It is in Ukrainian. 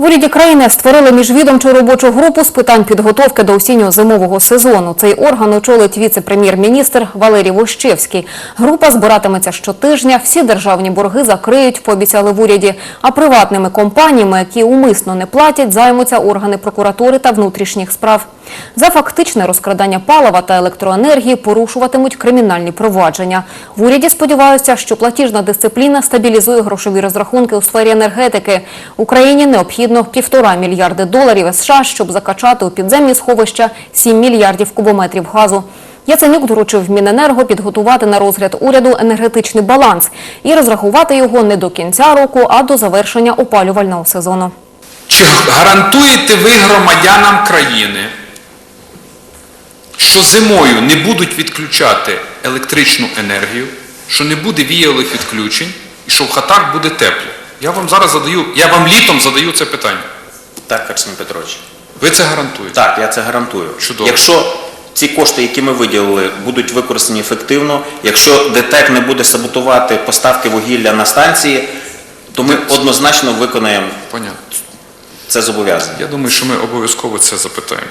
В уряді країни створили міжвідомчу робочу групу з питань підготовки до осінньо-зимового сезону. Цей орган очолить віце-прем'єр-міністр Валерій Вощевський. Група збиратиметься щотижня. Всі державні борги закриють, пообіцяли в уряді. А приватними компаніями, які умисно не платять, займуться органи прокуратури та внутрішніх справ. За фактичне розкрадання палива та електроенергії порушуватимуть кримінальні провадження. В уряді сподіваються, що платіжна дисципліна стабілізує грошові розрахунки у сфері енергетики. Україні необхідно півтора мільярди доларів США, щоб закачати у підземні сховища 7 мільярдів кубометрів газу. Яценюк доручив Міненерго підготувати на розгляд уряду енергетичний баланс і розрахувати його не до кінця року, а до завершення опалювального сезону. Чи гарантуєте ви громадянам країни, що зимою не будуть відключати електричну енергію, що не буде віялих відключень і що в хатах буде тепло? Я вам зараз задаю, я вам літом задаю це питання. Так, Арсен Петрович. Ви це гарантуєте? Так, я це гарантую. Чудово. Якщо ці кошти, які ми виділили, будуть використані ефективно, якщо ДТЕК не буде саботувати поставки вугілля на станції, то ми однозначно виконаємо Понятно. це зобов'язання. Я думаю, що ми обов'язково це запитаємо.